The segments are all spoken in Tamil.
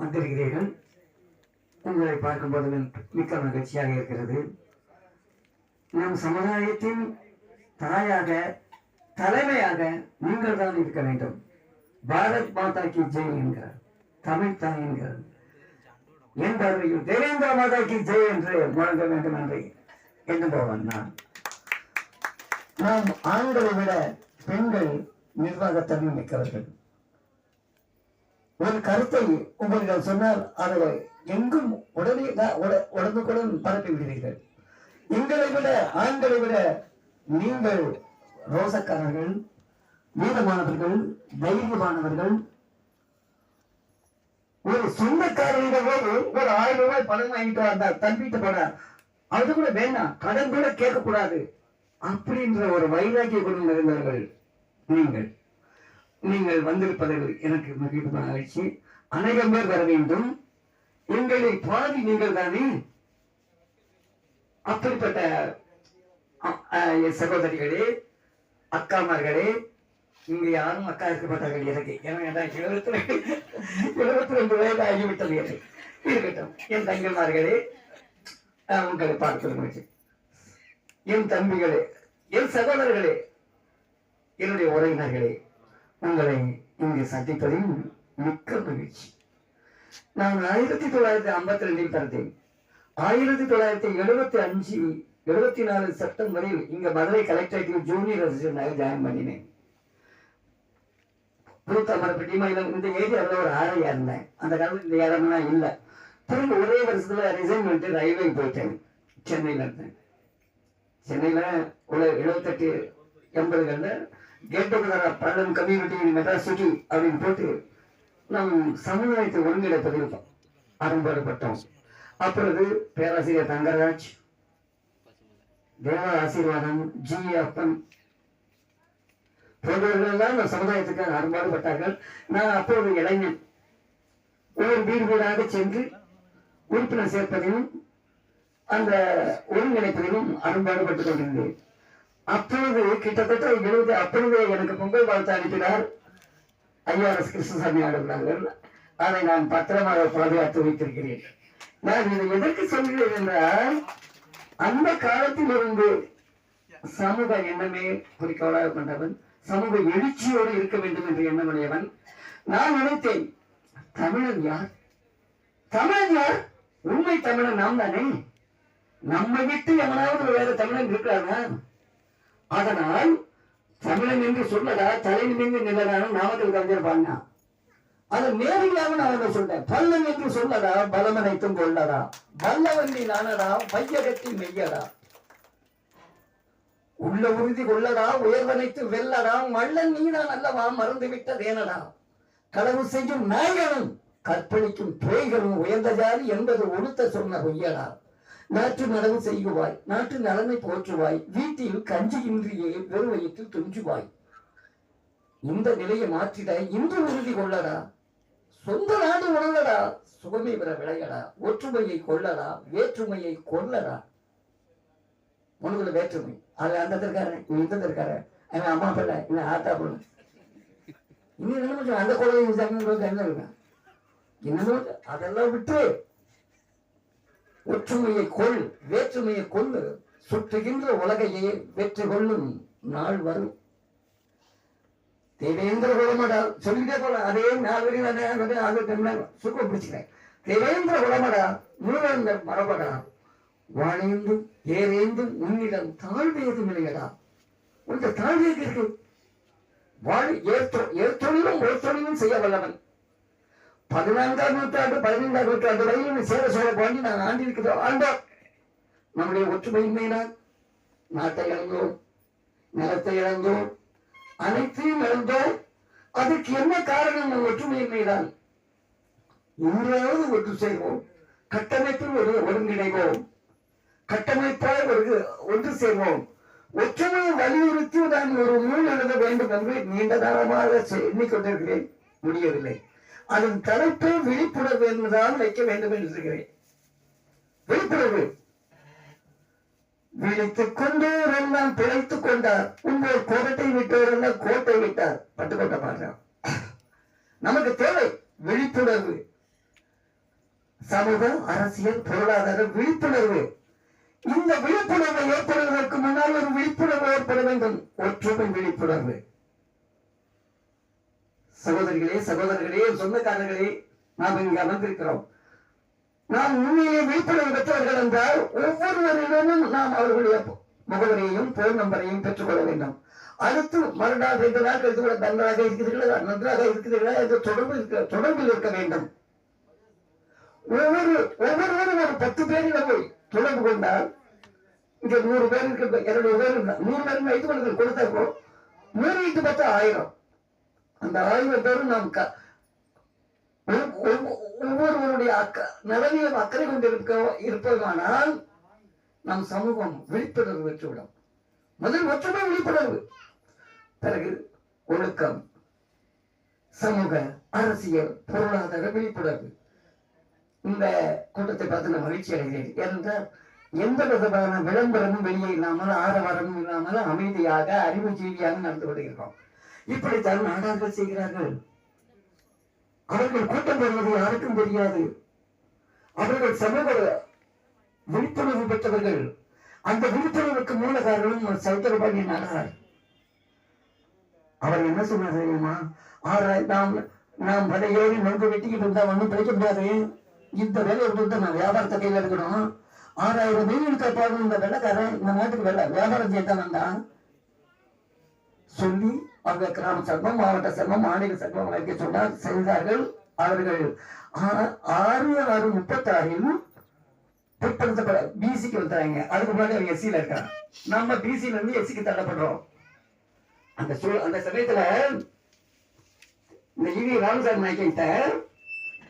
வந்திருக்கிறீர்கள். உங்களை பார்க்கும்போது மிக்க மகிழ்ச்சியாக இருக்கிறது. நம் சமுதாயத்தின் தாயாக தலைமையாக நீங்கள் தான் இருக்க வேண்டும். பாரத் மாதா கி ஜெய் என்கிறார். தமிழ் தாய் என்கிறார். என் பார்வையில் தேவேந்திர மாதா கி ஜெய் என்று முழங்க வேண்டும் என்று எண்ணுபவன் நான். நாம் ஆண்களை விட பெண்கள் நிர்வாகத்தன்மை மிக்கவர்கள். ஒரு கருத்தை உங்களிடம் சொன்னால் அதை எங்கும் உடனே உடனுக்குடன் பரப்பி விடுவீர்கள். எங்களை விட ஆண்களை விட நீங்கள் ரோசக்காரர்கள் வீரமானவர்கள் தைரியமானவர்கள் ஒரு சொந்தக்காரங்க போது ஒரு ஆயிரம் ரூபாய் பணம் வாங்கிட்டு வந்தா தம்பிட்டு போனார் அது கூட வேண்டாம் கடன் கூட கேட்கக்கூடாது. அப்படின்ற ஒரு வைராக்கிய குணம் இருந்தவர்கள் நீங்கள். நீங்கள் வந்திருப்பதில் எனக்கு மகிழ்ச்சி மகிழ்ச்சி அநேகம் பேர் வர வேண்டும். எங்களை பாதி நீங்கள் தானே? அப்படிப்பட்ட என் சகோதரிகளே அக்காமார்களே இங்க யாரும் அக்கா இருக்க மாட்டார்கள் எனக்கு. ஏன்னா எழுபத்தி ரெண்டு எழுபத்தி ரெண்டு வயது ஆகிவிட்டது எனக்கு. இருக்கட்டும். என் தங்கமார்களே உங்களை பார்த்து என் தம்பிகளே என் சகோதரர்களே என்னுடைய உறவினர்களே உங்களை இங்கு சந்திப்பதில் மிக்க மகிழ்ச்சி. நான் ஆயிரத்தி தொள்ளாயிரத்தி ஐம்பத்தி ரெண்டில் பிறந்தேன். ஆயிரத்தி தொள்ளாயிரத்தி எழுபத்தி அஞ்சு எழுபத்தி நாலு செப்டம்பரில் இங்க மதுரை கலெக்டரேட்டில் ஜூனியர் அசிஸ்டன்டாக ஜாயின் பண்ணினேன். புதுத்தமரப்பட்டி மயிலம் இந்த ஏரியாவில் ஒரு ஆரையா இருந்தேன். அந்த காலத்துல இந்த இடம்லாம் இல்லை. திரும்ப ஒரே வருஷத்துல ரிசைன் பண்ணிட்டு ரயில்வே போயிட்டேன். சென்னையில இருந்தேன். சென்னையில உள்ள எழுபத்தெட்டு எண்பதுகளில் கேட் டுகெதர் பள்ளம் கம்யூனிட்டி மெட்ராஸ் சிட்டி அப்படின்னு போட்டு நம் சமுதாயத்தை ஒருங்கிணைப்பதில் அரும்பாடுபட்டோம். அப்பொழுது பேராசிரியர் தங்கராஜ் தேவ ஆசீர்வாதம் ஜி அப்பன் போன்றவர்கள் எல்லாம் இந்த சமுதாயத்துக்கு அரும்பாடுபட்டார்கள். நான் அப்பொழுது இளைஞன். ஒவ்வொரு வீடு வீடாக சென்று உறுப்பினர் சேர்ப்பதிலும் அந்த ஒருங்கிணைப்பதிலும் அரும்பாடுபட்டுக் கொண்டிருந்தேன். அப்பொழுது கிட்டத்தட்ட எழுபது அப்பொழுதே எனக்கு பொங்கல் வாழ்த்து அனுப்பினார் ஐஆர்எஸ் கிருஷ்ணசாமி அவர்கள் அதை நான் பத்திரமாக பாதுகாத்து வைத்திருக்கிறேன். நான் இதை எதற்கு சொல்கிறேன் என்றால் அந்த காலத்திலிருந்து சமூக எண்ணமே குறிக்கோளாக கொண்டவன் சமூக எழுச்சியோடு இருக்க வேண்டும் என்று எண்ணமுடையவன் நான் நினைத்தேன் தமிழன் யார்? தமிழன் யார்? உண்மை தமிழன் நாம் தானே? நம்ம விட்டு எவனாவது வேற தமிழன் இருக்கிறானா? அதனால் தமிழன் என்று சொல்லடா தலை நிமிந்து நிலதான நாமக்கல் கவிஞர் பாடினா அது நேரடியாக நான் என்ன சொல்றேன். பல்லன் என்று சொல்லடா பலமனைத்தும் கொள்ளடா வல்லவண்டி நானடா வையகத்தி மெய்யடா? உள்ள உறுதி கொள்ளடா உயர்வனைத்து வெல்லடா மள்ளன் நீதான் அல்லவா மறந்து விட்டதேனடா களவு செய்யும் நாய்களும் கற்பழிக்கும் பேய்களும் உயர்ந்த ஜாதி என்பது ஒழுத்த சொன்ன பொய்யடா? நாற்று நடவு செய்குவாய் நாட்டு நலனை போற்றுவாய் வீட்டில் கஞ்சி இன்றியே வெறுவயத்தில் துஞ்சுவாய். இந்த நிலையை மாற்றிட இன்று உறுதி கொள்ளடா. சொந்த நாடு உணர்ந்தடா சுகமே பெற விளையடா. ஒற்றுமையை கொள்ளடா. வேற்றுமையை கொள்ளடா. உனக்குள்ள வேற்றுமை. அது அந்த இருக்காரன் இவன் இந்த இருக்காரன் என் அம்மா பிள்ளை இவன் ஆத்தா பிள்ளை இன்னும் என்ன பண்ணுறது? அந்த குழந்தை என்ன இருக்கான் இன்னும் அதெல்லாம் விட்டு ஒற்றுமையை கொள் வேற்றுமையை கொள்ளு. சுற்றுகின்ற உலகையே வெற்றி கொள்ளும் நாள் வரும். தேவேந்திர குலமடா சொல்லிட்டே போல அதே நாலு வரையும் அதே சுக்கம் தேவேந்திர குலமடா முழுவந்த மரபடா. வாழேந்து ஏறேந்தும் உன்னிடம் தாழ்வேது இல்லையடா. உங்க தாழ்வு இருக்கு? வாழ் ஏற்ற ஏற்றொழிலும் ஒருத்தொழிலும் செய்ய வல்லவன். பதினான்காம் நூற்றாண்டு பதினைந்தாம் நூற்றாண்டு வரையும் சேர சோழ பாண்டி நான் ஆண்டிருக்கிறோம் ஆண்டோம் நம்முடைய ஒற்றுமையின்மையினால் நாட்டை இழந்தோம் நிலத்தை இழந்தோம் அனைத்தையும் இழந்தோம். அதுக்கு என்ன காரணம் நம் ஒற்றுமையின்மைதான் இன்றாவது ஒன்று செய்வோம் கட்டமைப்பில் ஒரு ஒருங்கிணைவோம் கட்டமைப்பால் ஒரு ஒன்று செய்வோம் ஒற்றுமையை வலியுறுத்தி நான் ஒரு நூல் எழுத வேண்டும் என்று நீண்ட காலமாக எண்ணிக்கொண்டிருக்கிறேன் முடியவில்லை. அதன் தலைப்பை விழிப்புணர்வு என்பதால் வைக்க வேண்டும் என்று சொல்கிறேன். விழிப்புணர்வு. விழித்துக் கொண்டோரெல்லாம் பிழைத்துக் கொண்டார். உங்கள் கோட்டை விட்டோரெல்லாம் கோட்டை விட்டார். பட்டுக்கோட்டை பாடுறான். நமக்கு தேவை விழிப்புணர்வு. சமூக அரசியல் பொருளாதார விழிப்புணர்வு. இந்த விழிப்புணர்வை ஏற்படுவதற்கு முன்னால் ஒரு விழிப்புணர்வு ஏற்பட வேண்டும். ஒற்றுமை விழிப்புணர்வு. சகோதரிகளே சகோதரர்களே சொந்தக்காரர்களே நாம் இங்கு அமர்ந்திருக்கிறோம். நாம் உண்மையிலே விழிப்புணர்வு பெற்றவர்கள் என்றால் ஒவ்வொருவரிடமும் நாம் அவர்களுடைய முகவரியையும் போன் நம்பரையும் பெற்றுக்கொள்ள வேண்டும். அடுத்து மறுநாள் ரெண்டு நாள் கழித்து கூட நன்றாக இருக்கிறீர்களா? நன்றாக இருக்கிறீர்களா? என்று தொடர்பு இருக்க தொடர்பில் இருக்க வேண்டும். ஒவ்வொரு ஒவ்வொருவரும் ஒரு பத்து பேரிடம் போய் தொடர்பு கொண்டால் இங்க நூறு பேர் இருக்கு இரண்டு பேர் இருந்தா நூறு பேர் வைத்துக் கொண்டு கொடுத்தப்போ நூறு இட்டு பத்து ஆயிரம். அந்த ஆயிரம் பெறும் நாம் ஒவ்வொருவருடைய அக்க நலனிலும் அக்கறை கொண்டிருக்க இருப்பதுமானால் நம் சமூகம் விழிப்புணர்வு பெற்றுவிடும். முதல் ஒற்றுமை விழிப்புணர்வு. பிறகு ஒழுக்கம் சமூக அரசியல் பொருளாதார விழிப்புணர்வு. இந்த கூட்டத்தை பார்த்து நான் மகிழ்ச்சி அடைகிறேன். என்றால் எந்த விதமான விளம்பரமும் வெளியே இல்லாமல் ஆரவாரமும் இல்லாமல் அமைதியாக அறிவுஜீவியாக நடந்து கொண்டிருக்கிறோம். இப்படித்தான் நாடார்கள் செய்கிறார்கள். அவர்கள் கூட்டம் வருவது யாருக்கும் தெரியாது. அவர்கள் சமூக விழிப்புணர்வு பெற்றவர்கள். அந்த விழிப்புணர்வுக்கு மூல காரணம் சௌத்தரபாணி நாடார். அவர் என்ன சொன்னார் தெரியுமா? ஆறாய் நாம் நாம் வலை ஏறி நொங்கு வெட்டிக்கிட்டு இருந்தா ஒண்ணும் பிழைக்க முடியாது. இந்த வேலையை கொடுத்து நான் வியாபாரத்தை கையில் எடுக்கணும். ஆறாயிரம் மீன் கற்பாடு இந்த வெள்ளக்காரன் இந்த நாட்டுக்கு வெள்ள வியாபாரம் செய்தான் வந்தான். சொல்லி அவங்க கிராம சங்கம் மாவட்ட சங்கம் மாநில சங்கம் வைக்க சொன்னால் செய்தார்கள் அவர்கள் ஆ- ஆறு ஆறு முப்பத்தாறில் பிற்படுத்தப்பட பிசிக்கு வந்துறாங்க அதுக்கு முன்னாடி அவங்க எஸ்சியில இருக்காங்க. நம்ம பிசில இருந்து எஸ்சிக்கு தள்ளப்படுறோம். அந்த சூழ் அந்த சமயத்துல இந்த இவி ராமசாமி நாய்க்கிட்ட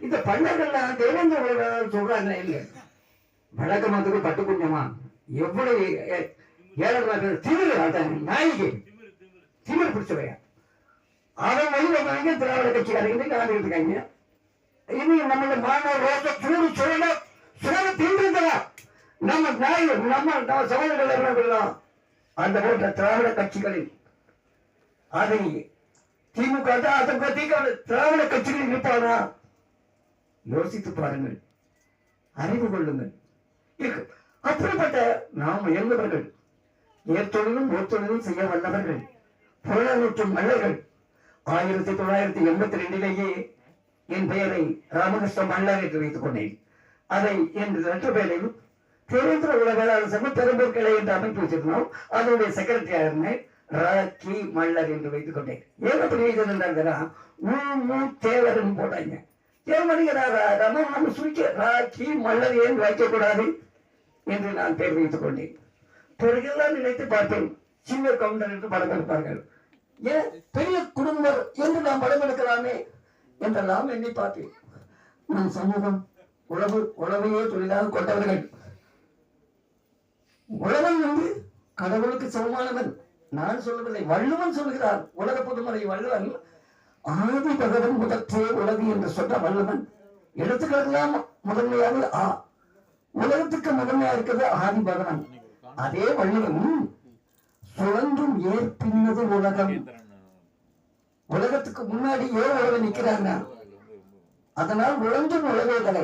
இந்த பண்டங்கள்லாம் தேவேந்திர உலகம் சொல்றாங்க இல்ல. வழக்கமாத்துக்கு பட்டு குஞ்சமா எவ்வளவு ஏ- ஏழரை திமிரு நாய்க்கு திமிர் பிடிச்சவையா அவன் வழி வந்தாங்க திராவிட கட்சிக்காரங்க கலந்து இருக்காங்க. இனி நம்மளோட மாணவ ரோட்ட சூடு சுழல சுழல தீண்டிருந்தா நம்ம நாய் நம்ம நம்ம சகோதரர்கள் என்ன பண்ணலாம் அந்த போன்ற திராவிட கட்சிகளில் அதை திமுக தான் அதை பத்தி திராவிட கட்சிகளில் இருப்பானா யோசித்து பாருங்கள். அறிவு கொள்ளுங்கள். இருக்கு. அப்படிப்பட்ட நாம் உயர்ந்தவர்கள் ஏற்றொழிலும் ஓர்த்தொழிலும் செய்ய வல்லவர்கள் புறநூற்று மல்லர்கள் ஆயிரத்தி தொள்ளாயிரத்தி எண்பத்தி ரெண்டிலேயே என் பெயரை ராமகிருஷ்ண மல்லர் என்று வைத்துக் கொண்டேன். அதை என் ரெண்டு பேரையும் தேவேந்திர உலகளாளர் சங்கம் பெரும்பூர் கிளை என்று அமைப்பு வச்சிருந்தோம். அதனுடைய செக்ரட்டரியாக இருந்தேன். மல்லர் என்று வைத்துக் கொண்டேன். ஏன் அப்படி வைத்திருந்தாங்கன்னா உள்மு தேவர்னு போட்டாங்க. ஏன் நம்ம சுருக்க ராக்கி மல்லர் ஏன் வைக்கக்கூடாது என்று நான் பேர் வைத்துக் கொண்டேன். பிறகுதான் நினைத்து பார்த்தேன். சின்ன கவுண்டர் என்று படம் எடுப்பார்கள். ஏன் பெரிய குடும்பம் என்று நாம் படம் எடுக்கலாமே என்றெல்லாம் எண்ணி பார்த்தேன் நம் சமூகம் உழவு உழவையே தொழிலாக கொண்டவர்கள். உழவன் வந்து கடவுளுக்கு சமமானவன். நான் சொல்லவில்லை வள்ளுவன் சொல்கிறார் உலக பொதுமறை வள்ளுவன் ஆதி பகவன் முதற்றே உலகு என்று சொன்ன வள்ளுவன் எழுத்துக்களெல்லாம் முதன்மையாக. ஆ உலகத்துக்கு முதன்மையா இருக்கிறது ஆதி பகவன். அதே வள்ளுவன் சுழன்றும் ஏற்பின்னது உலகம். உலகத்துக்கு முன்னாடி ஏன் உலகம் நிக்கிறாங்க அதனால் உழன்றும் உலகே தலை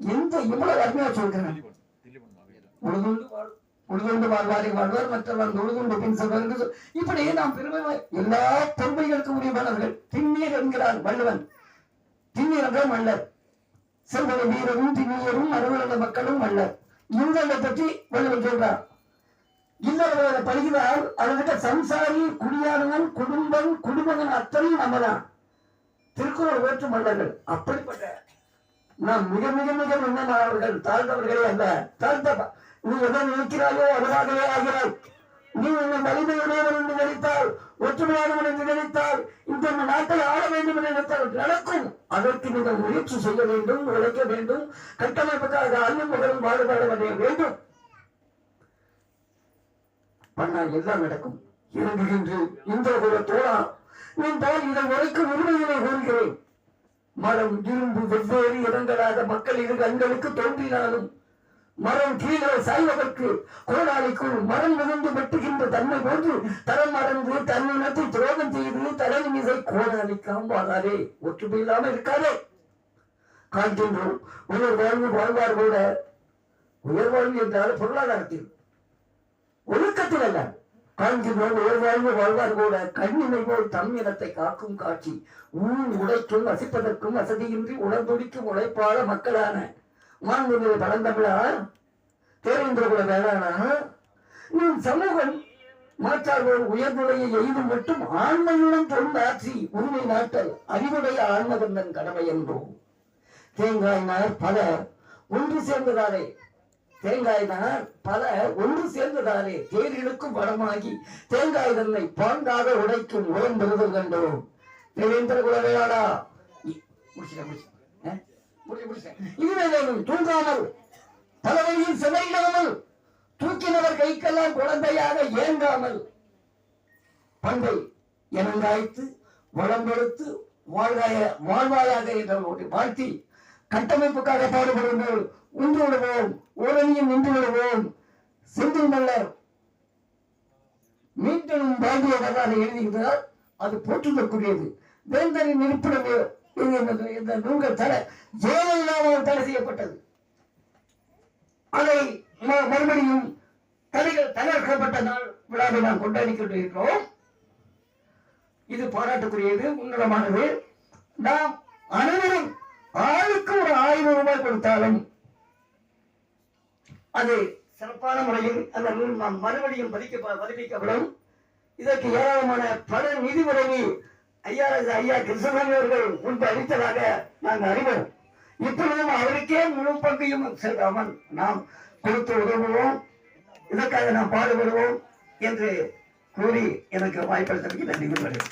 எந்த இவ்வளவு அருமையா சொல்கிறேன் உழுதுண்டு உழுதுண்டு வாழ்வாரை வாழ்வார் மற்றவர்கள் உழுதுண்டு பின் செல்வார்கள் சொல்- இப்படி நாம் பெருமை எல்லா பெருமைகளுக்கும் உரியவர்கள் திண்ணீர் என்கிறார் வள்ளுவன். திண்ணீர் என்றால் மல்லர் செல்வன வீரரும் திண்ணியரும் அறுவலந்த மக்களும் மல்லர் இவங்களை பற்றி வள்ளுவன் சொல்றார். இல்லவர்களை பழகினால் அதுகிட்ட சம்சாரி குடியானவன் குடும்பம் குடும்பங்கள் அத்தனையும் நம்மதான். திருக்குறள் வேற்று மன்னர்கள் அப்படிப்பட்ட நாம் மிக மிக மிக முன்னமானவர்கள் தாழ்ந்தவர்களே அல்ல. தாழ்ந்த நீ எதை நினைக்கிறாயோ அதுவாகவே ஆகிறாய். நீ உன்னை வலிமையுடையவன் என்று நினைத்தால் ஒற்றுமையானவன் என்று நினைத்தால் இந்த நாட்டை ஆள வேண்டும் என்று நினைத்தால் நடக்கும். அதற்கு நீங்கள் முயற்சி செய்ய வேண்டும் உழைக்க வேண்டும். கட்டமைப்புக்காக அல்லும் மகளும் பாடுபாட வேண்டும். ஆனால் எல்லாம் நடக்கும். இறங்குகின்ற இந்த ஒரு தோழா இதன் இதை உரைக்கும் உரிமையினை கூறுகிறேன் மரம் இரும்பு வெவ்வேறு இடங்களாக மக்கள் இரு கண்களுக்கு தோன்றினாலும் மரம் கீழே சாய்வதற்கு கோடாளிக்குள் மரம் விழுந்து வெட்டுகின்ற தன்மை போன்று தரம் மறந்து தன்னினத்தை துரோகம் செய்து தலை மீதை கோடாலி வாழாதே. ஒற்றுமை இல்லாமல் இருக்காதே. காண்கின்றோம் உயர் வாழ்வு வாழ்வார் கூட. உயர் வாழ்வு என்றால் பொருளாதாரத்தில் ஒழுக்கத்தில் அல்ல காண்கின்றோம் உயர் வாழ்வார் கூட கண்ணினை போல் தம் காக்கும் காட்சி. ஊன் உடைக்கும் வசிப்பதற்கும் வசதியின்றி உணர்ந்துடிக்கும் உழைப்பாள மக்களான மாண்புமிகு பழந்தமிழார் தேவேந்திர குல வேளாணா நம் சமூகம் மாற்றார்கள் உயர்வுடைய எய்து மட்டும் ஆண்மையுடன் தொண்டாற்றி உரிமை நாட்டல் அறிவுடைய ஆன்மகந்தன் கடமை என்றோ தேங்காய் நார் பல ஒன்று சேர்ந்ததாலே தேங்காய் தான் பல ஒன்று சேர்ந்ததாலே தேரிழுக்கும் படமாகி தேங்காய் தன்னை பாண்டாக உடைக்கும் உரம் பெறுதல் கண்டோம். தேவேந்திர குல வேளாளா இ- தூங்காமல் பல வழியில் சிதையிடாமல் தூக்கினவர் கைக்கெல்லாம் குழந்தையாக ஏங்காமல் பண்பை இனங்காய்த்து வளம்பெடுத்து வாழ்வாய வாழ்வாயாக என்ற வாழ்த்தி கட்டமைப்புக்காக பாடுபடுங்கள். உண்டு விடுவோம் ஓரணியும் நின்று விடுவோம் செந்தில் மல்லர் மீண்டும் பாண்டிய அதை எழுதுகிறார். அது போற்றுதற்குரியது. வேந்தரின் இருப்பிடம் இந்த- நூல்கள் தடை ஜெயலலிதாவால் தடை செய்யப்பட்டது. அதை மறுபடியும் தலைகள் தகர்க்கப்பட்ட நாள் விழாவை நாம் கொண்டாடிக்கொண்டிருக்கிறோம் இது பாராட்டுக்குரியது உன்னதமானது. நாம் அனைவரும் ஆளுக்கு ஒரு ஆயிரம் ரூபாய் கொடுத்தாலும் அது சிறப்பான முறையில் அந்த நூல் நாம் மறுபடியும் பதிக்க பதிப்பிக்கப்படும் இதற்கு ஏராளமான பல நிதி உதவி ஐயா ஐயா கிருஷ்ணசாமி அவர்கள் முன்பு அளித்ததாக நாங்கள் அறிவோம். இப்பொழுதும் அவருக்கே முழு பங்கையும் செல்வாமல் நாம் கொடுத்து உதவுவோம். இதற்காக நாம் பாடுபடுவோம் என்று கூறி எனக்கு வாய்ப்பளித்தமைக்கு நன்றி கூறுகிறேன்.